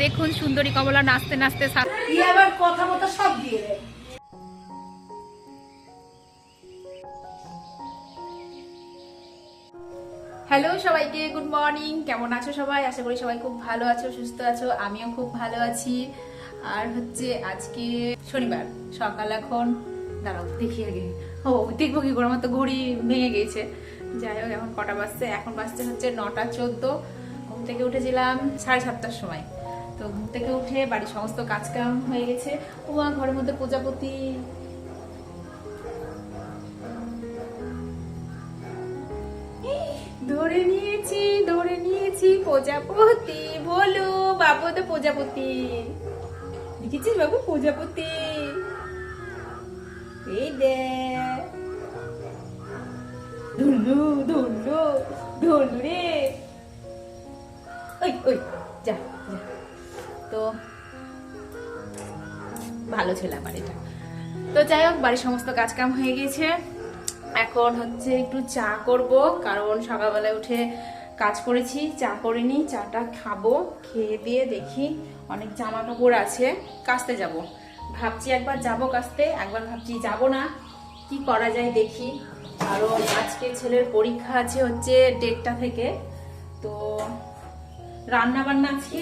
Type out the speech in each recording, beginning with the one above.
দেখুন সুন্দরী কমলা নাচতে নাচতে আবার কথা মতো সব দিয়ে দেয়? হ্যালো সবাইকে গুড মর্নিং। কেমন আছো সবাই? আশা করি সবাই খুব ভালো আছো সুস্থ আছো। আমিও খুব ভালো আছি। আর হচ্ছে আজকে শনিবার সকাল এখন দাঁড়াও দেখি আগে। ও, দেখব কি করে, আমার তো ঘড়ি ভেঙে গেছে। যাই হোক, এখন কটা বাজছে? এখন বাজছে হচ্ছে নটা চোদ্দ। ঘুম থেকে উঠেছিলাম সাড়ে সাতটার সময়। তো ঘুম থেকে উঠে বাড়ির সমস্ত কাজ কাম হয়ে গেছে। ও মা ঘরের মধ্যে প্রজাপতি। ধরে নিয়েছি ধরে নিয়েছি প্রজাপতি। বলো, বাবু তো প্রজাপতি। দেখেছিস বাবু, প্রজাপতি? এই দে ধুলু ধুলু ধুলু ওই ওই, যা তো ভালো ছিল আমার এটা। তো যাই হোক, বাড়ির সমস্ত কাজ কাম হয়ে গেছে। এখন হচ্ছে একটু চা করব, কারণ সকালবেলায় উঠে কাজ করেছি, চা করিনি, চাটা খাব, খেয়ে দিয়ে দেখি অনেক জামা কাপড় আছে কাচতে যাব। ভাবছি একবার যাব কাচতে একবার ভাবছি যাব না, কি করা যায় দেখি। কারণ আজকে ছেলের পরীক্ষা আছে হচ্ছে দেড়টা থেকে। তো রান্না বান্না আজকে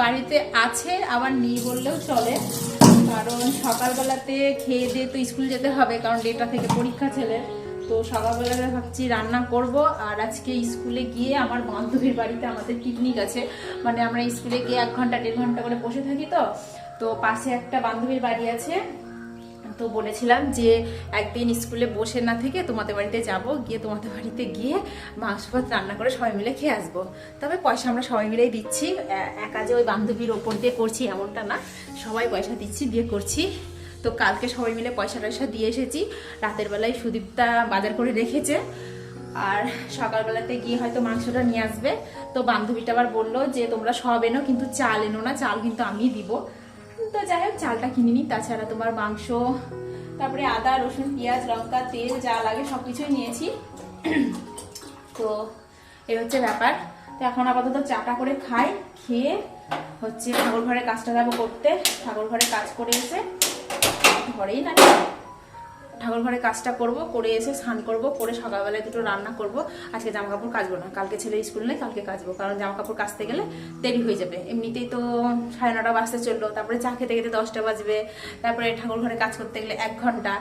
বাড়িতে আছে, আবার নেই বললেও চলে। কারণ সকালবেলাতে খেয়ে দিয়ে তো স্কুল যেতে হবে, কারণ ডেটা থেকে পরীক্ষা ছেলে তো সকালবেলাতে ভাবছি রান্না করব, আর আজকে স্কুলে গিয়ে আমার বান্ধবীর বাড়িতে আমাদের পিকনিক আছে। মানে আমরা স্কুলে গিয়ে এক ঘণ্টা, দেড় ঘণ্টা করে বসে থাকি তো। তো পাশে একটা বান্ধবীর বাড়ি আছে তো বলেছিলাম যে একদিন স্কুলে বসে না থেকে তোমাদের বাড়িতে যাব, গিয়ে তোমাদের বাড়িতে গিয়ে মাংস ভাত রান্না করে সবাই মিলে খেয়ে আসব। তবে পয়সা আমরা সবাই মিলেই দিচ্ছি। একা যে ওই বান্ধবীর ওপর দিয়ে করছি এমনটা না। সবাই পয়সা দিচ্ছি দিয়ে করছি। তো কালকে সবাই মিলে পয়সা টয়সা দিয়ে এসেছি। রাতের বেলায় সুদীপটা বাজার করে রেখেছে। আর সকালবেলাতে গিয়ে হয়তো মাংসটা নিয়ে আসবে। তো বান্ধবীটা আবার বলল যে, তোমরা সব এনো, কিন্তু চাল এনো না, চাল কিন্তু আমিই দিব। তো যাই হোক, চালটা কিনে নিই, তাছাড়া তোমার মাংস, তারপরে আদা, রসুন, পেঁয়াজ, লঙ্কা, তেল যা লাগে সব কিছুই নিয়েছি। তো এই হচ্ছে ব্যাপার। তো এখন আপাতত চাটা করে খাই, খেয়ে হচ্ছে ঠাকুর ঘরে কাজটা যাব করতে। ঠাকুর ঘরে কাজ করে এসে ঘরেই না ঠাকুর ঘরে কাজটা করব, করে এসে স্নান করব, করে সকালবেলায় দুটো রান্না করব। আজকে জামা কাপড় কাচবো না। কালকে ছেলে স্কুল নেই, কালকে কাচবো। কারণ জামা কাপড় কাচতে গেলে দেরি হয়ে যাবে। এমনিতেই তো সাড়ে নটা বাজতে চলল, তারপরে চা খেতে খেতে দশটা বাজবে। তারপরে ঠাকুর ঘরে কাজ করতে গেলে এক ঘণ্টা,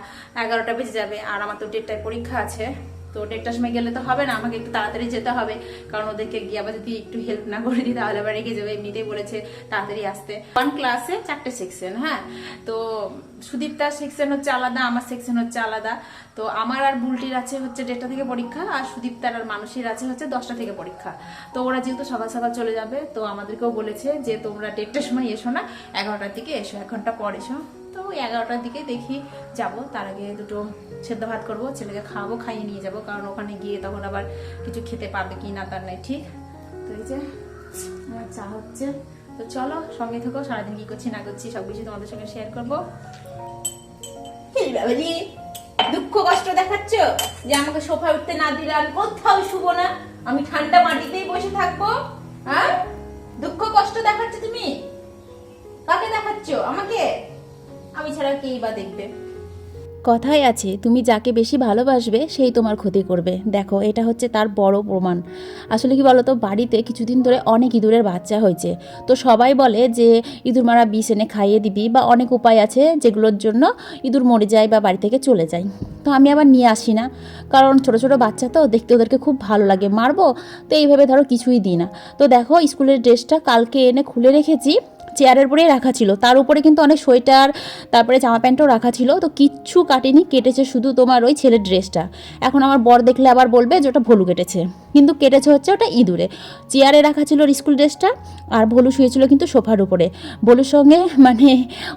এগারোটা বেজে যাবে। আর আমার তো ডেটটায় পরীক্ষা আছে। তো দেড়টার সময় গেলে তো হবে না, আমাকে একটু তাড়াতাড়ি যেতে হবে। কারণ ওদেরকে গিয়ে আবার যদি একটু হেল্প না করে দিই, তাহলে আবার রেগে যাবে। এমনিতেই বলেছে তাড়াতাড়ি আসতে। ওয়ান ক্লাসে চারটে সেকশন হ্যাঁ? তো সুদীপ্তার সেকশন হচ্ছে আলাদা, আমার সেকশন হচ্ছে আলাদা। তো আমার আর বুলটির আছে হচ্ছে দেড়টা থেকে পরীক্ষা, আর সুদীপ্তার আর মানুষের আছে হচ্ছে দশটা থেকে পরীক্ষা। তো ওরা যেহেতু সকাল সকাল চলে যাবে, তো আমাদেরকেও বলেছে যে তোমরা দেড়টার সময় এসো না, এগারোটার দিকে এসো, এক ঘণ্টা পর এসো। ওই এগারোটার দিকে দেখি যাব। তার আগে দুটো সেদ্ধ ভাত করব, ছেলেকে খাওয়াবো, খাইয়ে নিয়ে যাব। কারণ ওখানে গিয়ে তখন আবার কিছু খেতে পারবে কি না তার নাই, ঠিক? তো এই যে, আমার চা হচ্ছে। তো চলো, সঙ্গে থেকো, সারাদিন কি করছি না করছি সব কিছু তোমাদের সঙ্গে শেয়ার করব। দুঃখ কষ্ট দেখাচ্ছ যে আমাকে সোফায় উঠতে না দিলে আমি কোথাও শুভ না? আমি ঠান্ডা মাটিতেই বসে থাকব হ্যাঁ দুঃখ কষ্ট দেখাচ্ছ তুমি? কাকে দেখাচ্ছ? আমাকে? আমি ছাড়া কেই বা দেখবে? কথাই আছে, তুমি যাকে বেশি ভালোবাসবে, সেই তোমার ক্ষতি করবে। দেখো, এটা হচ্ছে তার বড় প্রমাণ। আসলে কি বলতো, বাড়িতে কিছুদিন ধরে অনেক ইঁদুরের বাচ্চা হয়েছে। তো সবাই বলে যে, ইঁদুর মারা বিষ এনে খাইয়ে দিবি বা অনেক উপায় আছে যেগুলোর জন্য ইঁদুর মরে যায় বা বাড়ি থেকে চলে যায়। তো আমি আবার নিয়ে আসি না। কারণ ছোট ছোট বাচ্চা তো, দেখতে ওদেরকে খুব ভালো লাগে। মারবো? তো এইভাবে ধরো কিছুই দিই না। তো দেখো, স্কুলের ড্রেসটা কালকে এনে খুলে রেখেছি। চেয়ারের উপরেই রাখা ছিল। তার উপরে কিন্তু অনেক সোয়েটার, তারপরে জামা প্যান্টও রাখা ছিল। তো কিচ্ছু কাটেনি, কেটেছে শুধু তোমার ওই ছেলের ড্রেসটা। এখন আমার বর দেখলে আবার বলবে যে ওটা ভলু কেটেছে। কিন্তু কেটেছে হচ্ছে ওটা ইঁদুরে। চেয়ারে রাখা ছিল স্কুল ড্রেসটা আর ভলু শুয়েছিল কিন্তু সোফার উপরে। ভলুর সঙ্গে মানে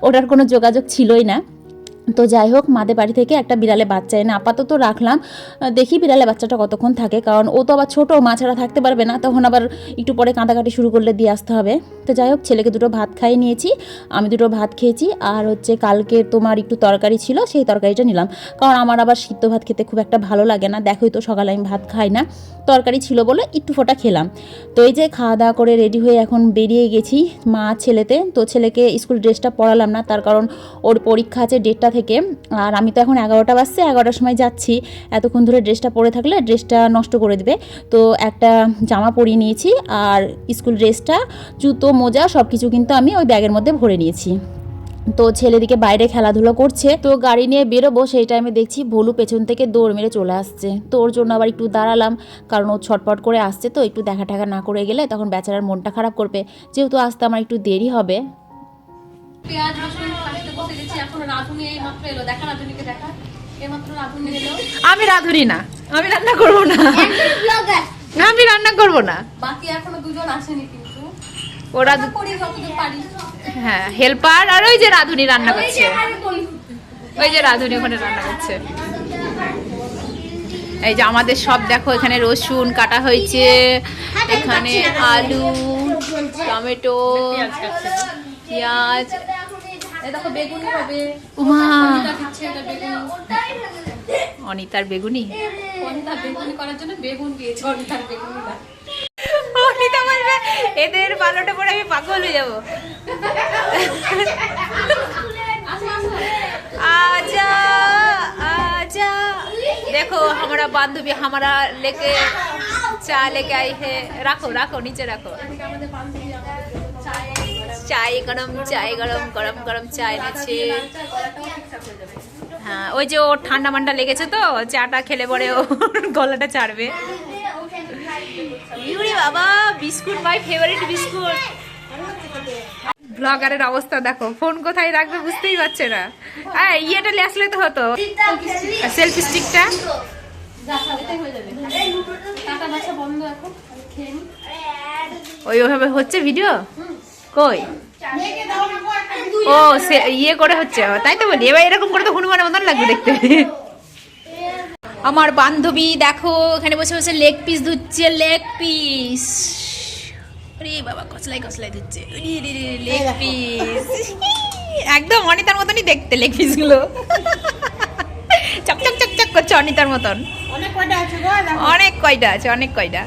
ওটার কোনো যোগাযোগ ছিলই না। তো যাই হোক, মাদের বাড়ি থেকে একটা বিড়ালে বাচ্চা এনে আপাতত রাখলাম। দেখি বিড়ালে বাচ্চাটা কতক্ষণ থাকে, কারণ ও তো আবার ছোটো, মা ছাড়া থাকতে পারবে না, তখন আবার একটু পরে কাঁদাকাটি শুরু করলে দিয়ে আসতে হবে। তো যাই হোক, ছেলেকে দুটো ভাত খাইয়ে নিয়েছি, আমি দুটো ভাত খেয়েছি, আর হচ্ছে কালকে তোমার একটু তরকারি ছিল, সেই তরকারিটা নিলাম। কারণ আমার আবার সিদ্ধ ভাত খেতে খুব একটা ভালো লাগে না, দেখোই তো সকালে আমি ভাত খাই না। তরকারি ছিল বলে একটু ফোটা খেলাম। তো এই যে খাওয়া দাওয়া করে রেডি হয়ে এখন বেরিয়ে গেছি মা ছেলেতে। তো ছেলেকে স্কুল ড্রেসটা পড়ালাম না, তার কারণ ওর পরীক্ষা আছে ডেটটা থেকে। আর আমি তো এখন এগারোটা বাজছে, এগারোটার সময় যাচ্ছি। এতক্ষণ ধরে ড্রেসটা পরে থাকলে ড্রেসটা নষ্ট করে দেবে। তো একটা জামা পরিয়ে নিয়েছি আর স্কুল ড্রেসটা, জুতো, মোজা সব কিছু কিন্তু আমি ওই ব্যাগের মধ্যে ভরে নিয়েছি। তো ছেলেদিকে বাইরে খেলাধুলো করছে। তো গাড়ি নিয়ে বেরোবো, সেই টাইমে দেখছি ভলু পেছন থেকে দৌড় মেরে চলে আসছে। তো ওর জন্য আবার একটু দাঁড়ালাম, কারণ ও ছটপট করে আসছে। তো একটু দেখা টাকা না করে গেলে তখন বেচারার মনটা খারাপ করবে। যেহেতু আসতে আমার একটু দেরি হবে। পেঁয়াজ রসুন কাটতে বসে গেছি এখন রাঁধুনি এই মাত্র এলো। দেখা রাঁধুনিকে দেখা। এই মাত্র রাঁধুনি এলো। আমি রাঁধুনি না। আমি রান্না করব না। আমি রান্না করব না। বাকি এখনও দুজন আসেনি কিন্তু। ওরা হ্যাঁ হেল্পার আর ওই যে রাঁধুনি রান্না করছে। ওই যে রাঁধুনি ওখানে রান্না করছে। এই যে আমাদের সব দেখো এখানে রসুন কাটা হয়েছে। এখানে আলু টমেটো। পেঁয়াজ দেখো বেগুনি হবে। উমা। অনিতার বেগুনি? বেগুনি করার জন্য বেগুন দিয়েছে অনিতার বেগুনি এদের পালোটা পরে আমি পাগল হয়ে যাব। আজা আজা। দেখো আমরা বান্ধবী হামারা লেকে চা লেকে আই হে। রাখো রাখো নিচে রাখো। আমাদের চাই গরম চাই গরম গরম গরম চা এনেছে। হয়ে, ওই যে ওর ঠান্ডা মান্ডা লেগেছে তো, চাটা খেলে পরে ওর গলাটা ছাড়বে। বাবা, বিস্কুট, মাই ফেভারিট বিস্কুট। ব্লগারের অবস্থা দেখো, ফোন কোথায় রাখবে বুঝতেই পারছে না। হ্যাঁ ইয়েটা আসলে তো হতো। সেলফি স্টিকটা ওই ওইভাবে হচ্ছে ভিডিও কই? ও সে ইয়ে করে হচ্ছে তাই তো বলি এবার এরকম করে তো হনুমানের মতন লাগবে দেখতে। আমার বান্ধবী দেখো এখানে বসে বসে লেগ পিস ধুচ্ছে লেগ পিস আরে বাবা কসলাই কসলাই ধুচ্ছে। লেগ পিস একদম অনিতার মতনই দেখতে লেগ পিসগুলো চকচক চকচক করছে অনিতার মতন। অনেক কয়টা আছে অনেক কয়টা আছে অনেক কয়টা।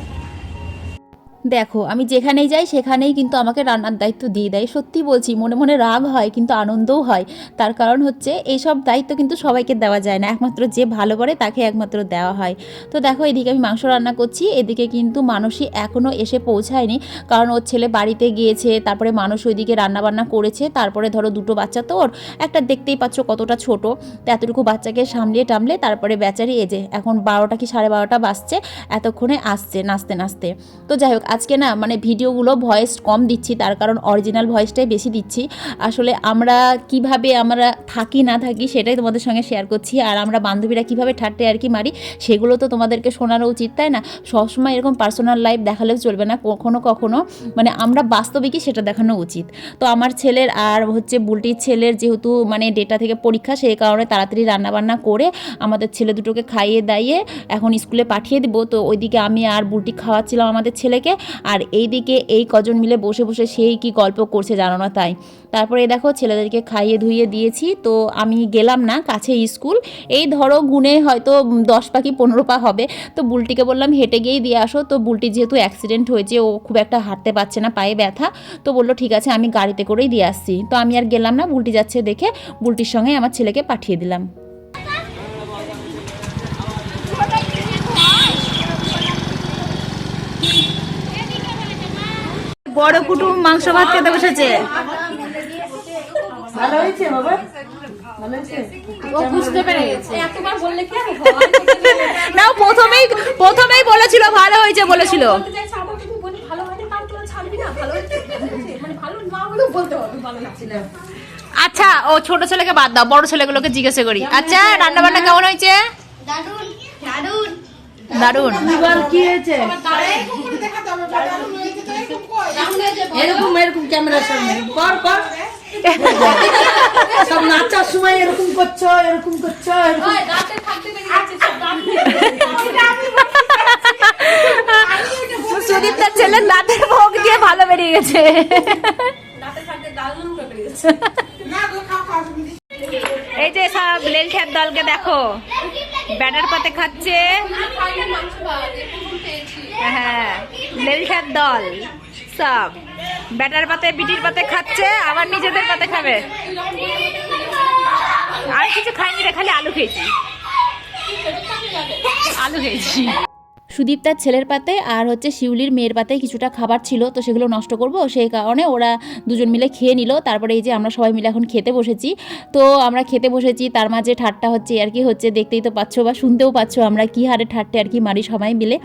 দেখো, আমি যেখানেই যাই, সেখানেই কিন্তু আমাকে রান্নার দায়িত্ব দিয়ে দেয়। সত্যি বলছি, মনে মনে রাগ হয়, কিন্তু আনন্দও হয়। তার কারণ হচ্ছে, এইসব দায়িত্ব কিন্তু সবাইকে দেওয়া যায় না। একমাত্র যে ভালো করে, তাকে একমাত্র দেওয়া হয়। তো দেখো, এদিকে আমি মাংস রান্না করছি। এদিকে কিন্তু মানুষই এখনও এসে পৌঁছায়নি। কারণ ওর ছেলে বাড়িতে গিয়েছে, তারপরে মানুষ ওইদিকে রান্নাবান্না করেছে। তারপরে ধরো, দুটো বাচ্চা তো ওর। একটা দেখতেই পাচ্ছ কতটা ছোট। তো এতটুকু বাচ্চাকে সামলিয়ে টামলে তারপরে বেচারি এজে এখন বারোটা কি সাড়ে বারোটা বাজছে, এতক্ষণে আসছে, নাচতে নাচতে। তো যাই হোক আজকে না মানে ভিডিওগুলো ভয়েস কম দিচ্ছি, তার কারণ অরিজিনাল ভয়েসটাই বেশি দিচ্ছি। আসলে আমরা কীভাবে আমরা থাকি, না থাকি সেটাই তোমাদের সঙ্গে শেয়ার করছি। আর আমরা বান্ধবীরা কীভাবে ঠাট্টে আর কি মারি, সেগুলো তো তোমাদেরকে শোনানো উচিত, তাই না? সবসময় এরকম পার্সোনাল লাইফ দেখালেও চলবে না, কখনো কখনো। মানে আমরা বাস্তবিকই সেটা দেখানো উচিত। তো আমার ছেলের আর হচ্ছে বুলটির ছেলের যেহেতু মানে ডেটা থেকে পরীক্ষা, সেই কারণে তাড়াতাড়ি রান্নাবান্না করে আমাদের ছেলে দুটোকে খাইয়ে দাইয়ে এখন স্কুলে পাঠিয়ে দেবো। তো ওইদিকে আমি আর বুলটি খাওয়াচ্ছিলাম আমাদের ছেলেকে। আর এইদিকে এই কজন মিলে বসে বসে সেই কি গল্প করছে জানো না তাই। তারপরে দেখো ছেলেদেরকে খাইয়ে ধুইয়ে দিয়েছি, তো আমি গেলাম না কাছে স্কুল। এই ধরো গুনে হয়তো দশ পা কি পনেরো পা হবে, তো বুলটিকে বললাম, হেঁটে গিয়েই দিয়ে আসো। তো বুলটি যেহেতু অ্যাক্সিডেন্ট হয়েছে, ও খুব একটা হাঁটতে পারছে না, পায়ে ব্যথা, তো বলল, ঠিক আছে, আমি গাড়িতে করেই দিয়ে আসছি। তো আমি আর গেলাম না, বুলটি যাচ্ছে দেখে বুলটির সঙ্গে আমার ছেলেকে পাঠিয়ে দিলাম। বড় কুটুম মাংস ভাত খেতে বসেছে। ভালো হয়েছে বাবা? ভালো হয়েছে? ও বুঝতে পেরে গেছে। এতবার বললে কি আর না প্রথমেই প্রথমেই বলেছিল ভালো হয়েছে বলেছিল। মানে আচ্ছা ও ছোট ছেলেকে বাদ দাও বড় ছেলেগুলোকে জিজ্ঞাসা করি। আচ্ছা রান্না বান্না কেমন হয়েছে? দারুণ এবার কি হয়েছে? এরকম এরকম ক্যামেরার সামনে। কর কর সব নাচার সময় এরকম করছ এরকম করছ এরকম ওই, দাঁতে থাকতে পেরে যাচ্ছে, সব দাঁতে। সুদীপ তার ছেলের দাঁতের ভোগ দিয়ে ভালো বেরিয়ে গেছে। এই যে সব লেলঠের দলকে দেখো। ব্যাটার পাতে খাচ্ছে। হ্যাঁ লেলঠের দল, সব। ব্যাটার পাতে, বিটির পাতে খাচ্ছে, আবার নিজেদের পাতে খাবে। আর কিছু খাইনি রে, খালি আলু খেয়েছি। আলু খেয়েছি। সুদীপ তার ছেলের পাতে আর হচ্ছে শিউলির মেয়ের পাতে কিছুটা খাবার ছিল, তো সেগুলো নষ্ট করব। সেই কারণে ওরা দুজন মিলে খেয়ে নিল। তারপরে এই যে আমরা সবাই মিলে এখন খেতে বসেছি। তো আমরা খেতে বসেছি, তার মাঝে ঠাট্টা হচ্ছে, আর কি হচ্ছে দেখতেই তো পাচ্ছ বা শুনতেও পাচ্ছ আমরা কি হারে ঠাট্টে আর কি মারি সবাই মিলে।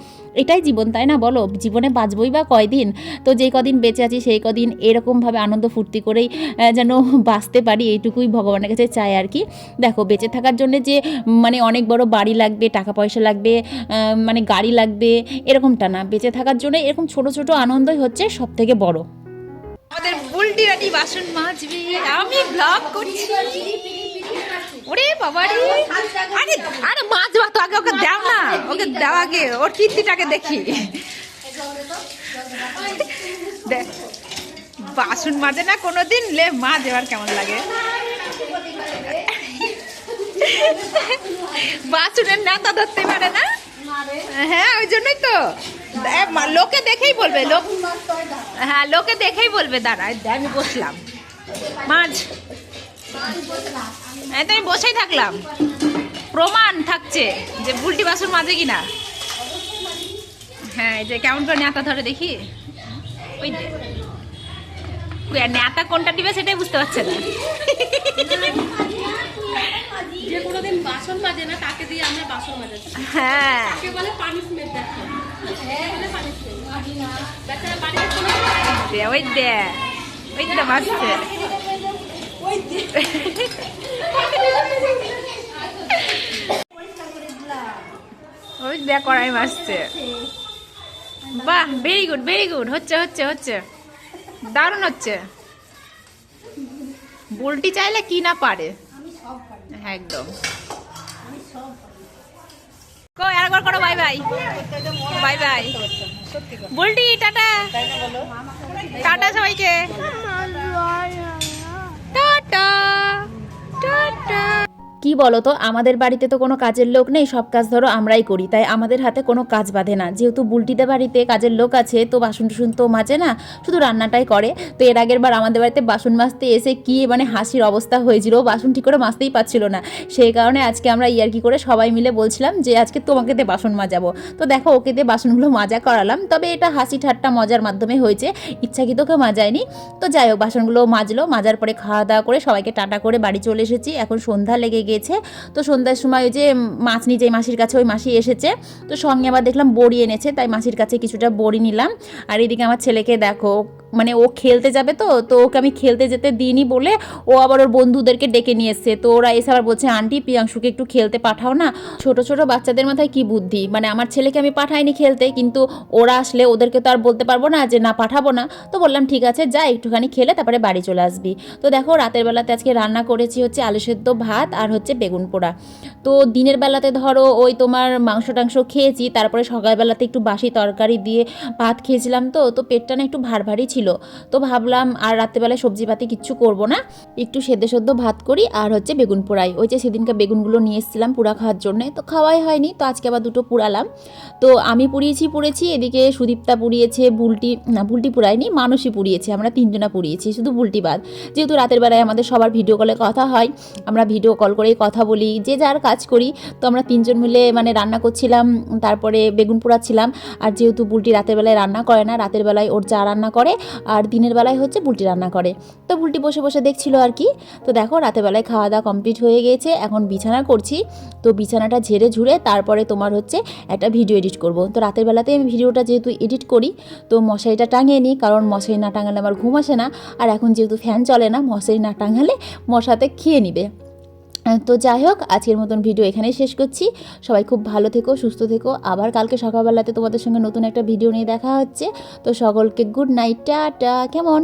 এটাই জীবন, তাই না বলো? জীবনে বাঁচবই বা কয়দিন? তো যেই কদিন বেঁচে আছি সেই কদিন এরকমভাবে আনন্দ ফুর্তি করেই যেন বাঁচতে পারি, এইটুকুই ভগবানের কাছে চাই আর কি। দেখো, বেঁচে থাকার জন্য যে মানে অনেক বড় বাড়ি লাগবে, টাকা পয়সা লাগবে মানে গাড়ি লাগবে এরকমটা না। বেঁচে থাকার জন্য এরকম ছোট ছোট আনন্দই হচ্ছে সব থেকে বড়। আমাদের বুলটি রানি বাসন মাজবে, আমি ব্লগ করছি। ওরে বাবা রে। আরে আরে মাজবা তো আগে ওকে দাও না। ওকে দাও আগে, ওর কীর্তিটাকে দেখি। দেখ, বাসন মাজে না, কোনোদিন লে মা দেওয়ার কেমন লাগে। বাসনের নাতা ধরতে পারে না? হ্যাঁ ওই জন্যই তো। লোকে দেখেই বলবে, লোক হ্যাঁ লোকে দেখেই বলবে, দাঁড়া আমি বসলাম। মাছ এই তো আমি বসেই থাকলাম। প্রমাণ থাকছে যে বুলটি বাসন মাজে কিনা। হ্যাঁ এই যে কেমন করে নেতা ধরে দেখি। ওই নেতা কোনটা দিবে সেটাই বুঝতে পারছে না। যে কোনোদিন বাসন মাজে না তাকে দিয়ে আমরা বাসন মাজাচ্ছি। হ্যাঁ। তাকে বলে পানিশমেন্ট দেখো বলে পানিশমেন্ট বেচারা বাড়িতে কোনো দে, ওই দে ওই দে ওই কড়াই মাসছে বাহ ভেরি গুড ভেরি গুড হচ্ছে হচ্ছে হচ্ছে। দারুণ হচ্ছে। বুলটি চাইলে কি না পারে। হ্যাঁ, একদম। কো একবার করো bye bye bye bye Bulti tata. Tata সবাইকে। কি বলো তো আমাদের বাড়িতে তো কোনো কাজের লোক নেই, সব কাজ ধরো আমরাই করি। তাই আমাদের হাতে কোনো কাজ বাঁধে না। যেহেতু বুলটিদের বাড়িতে কাজের লোক আছে, তো বাসন টুসন তো মাজে না, শুধু রান্নাটাই করে। তো এর আগের বার আমাদের বাড়িতে বাসন মাজতে এসে কি মানে হাসির অবস্থা হয়েছিল, বাসন ঠিক করে মাজতেই পারছিল না। সেই কারণে আজকে আমরা ইয়ার্কি করে সবাই মিলে বলছিলাম যে, আজকে তোমাকে দিয়ে বাসন মাজাবো। তো দেখো, ওকে দিয়ে বাসনগুলো মাজা করালাম। তবে এটা হাসি ঠাট্টা মজার মাধ্যমে হয়েছে, ইচ্ছাকৃত কেউ মাজায়নি। তো যাই হোক বাসনগুলো মাজলো। মাজার পরে খাওয়া দাওয়া করে সবাইকে টাটা করে বাড়ি চলে এসেছি। এখন সন্ধ্যা লেগে গিয়েছে তো সন্ধ্যার সময় ওই যে মাছ নিয়ে মাসির কাছে, ওই মাসি এসেছে। তো সঙ্গে আবার দেখলাম বড়ি এনেছে, তাই মাসির কাছে কিছুটা বড়ি নিলাম। আর এদিকে আমার ছেলেকে দেখো মানে ও খেলতে যাবে তো তো ওকে আমি খেলতে যেতে দিইনি বলে ও আবার ওর বন্ধুদেরকে ডেকে নিয়ে এসছে। তো ওরা এসে আবার বলছে, আন্টি, প্রিয়াংশুকে একটু খেলতে পাঠাও না। ছোট ছোট বাচ্চাদের মাথায় কি বুদ্ধি? মানে আমার ছেলেকে আমি পাঠাইনি খেলতে, কিন্তু ওরা আসলে ওদেরকে তো আর বলতে পারব না যে না, পাঠাবো না। তো বললাম, ঠিক আছে, যা, একটুখানি খেলে, তারপরে বাড়ি চলে আসবি। তো দেখো, রাতের বেলাতে আজকে রান্না করেছি হচ্ছে আলু সেদ্ধ ভাত আর হচ্ছে বেগুন পোড়া। তো দিনের বেলাতে ধরো, ওই তোমার মাংস টাংস খেয়েছি, তারপরে সকালবেলাতে একটু বাসি তরকারি দিয়ে ভাত খেয়েছিলাম তো তো পেটটা না একটু ভার ভারী ছিল। তো ভাবলাম আর রাত্রেবেলায় সবজি পাতি কিচ্ছু করব না। একটু সেদ্ধ সেদ্ধ ভাত করি আর হচ্ছে বেগুন পোড়াই। ওই যে সেদিনকে বেগুনগুলো নিয়ে এসেছিলাম পুরা খাওয়ার জন্যে। তো খাওয়াই হয়নি, তো আজকে আবার দুটো পুরালাম তো আমি পুড়িয়েছি, পুড়েছি, এদিকে সুদীপ্তা পুড়িয়েছে, বুলটি, না বুলটি পুরায়নি মানুষই পুড়িয়েছে। আমরা তিনজনা পুড়িয়েছি, শুধু বুলটি বাদ। যেহেতু রাতের বেলায় আমাদের সবার ভিডিও কলে কথা হয়, আমরা ভিডিও কল করেই কথা বলি, যে যার কাজ করি। তো আমরা তিনজন মিলে মানে রান্না করছিলাম, তারপরে বেগুন পোড়াচ্ছিলাম। আর যেহেতু বুলটি রাতের বেলায় রান্না করে না, রাতের বেলায় ওর যা রান্না করে আর দিনের বেলায় হচ্ছে বুলটি রান্না করে। তো বুলটি বসে বসে দেখছিল আর কি। তো দেখো, রাতের বেলায় খাওয়া দাওয়া কমপ্লিট হয়ে গিয়েছে এখন বিছানা করছি। তো বিছানাটা ঝেড়ে ঝুড়ে তারপরে তোমার হচ্ছে একটা ভিডিও এডিট করব। তো রাতের বেলাতে আমি ভিডিওটা যেহেতু এডিট করি, তো মশারিটা টাঙিয়ে নিই, কারণ মশারি না টাঙালে আমার ঘুম আসে না। আর এখন যেহেতু ফ্যান চলে না, মশারি না টাঙালে মশাতে খেয়ে নিবে। তো যাই হোক, আজকের মতন ভিডিও এখানেই শেষ করছি। সবাই খুব ভালো থেকো, সুস্থ থেকো। আবার কালকে সকালবেলাতে তোমাদের সঙ্গে নতুন একটা ভিডিও নিয়ে দেখা হচ্ছে। তো সকলকে গুড নাইট টা কেমন?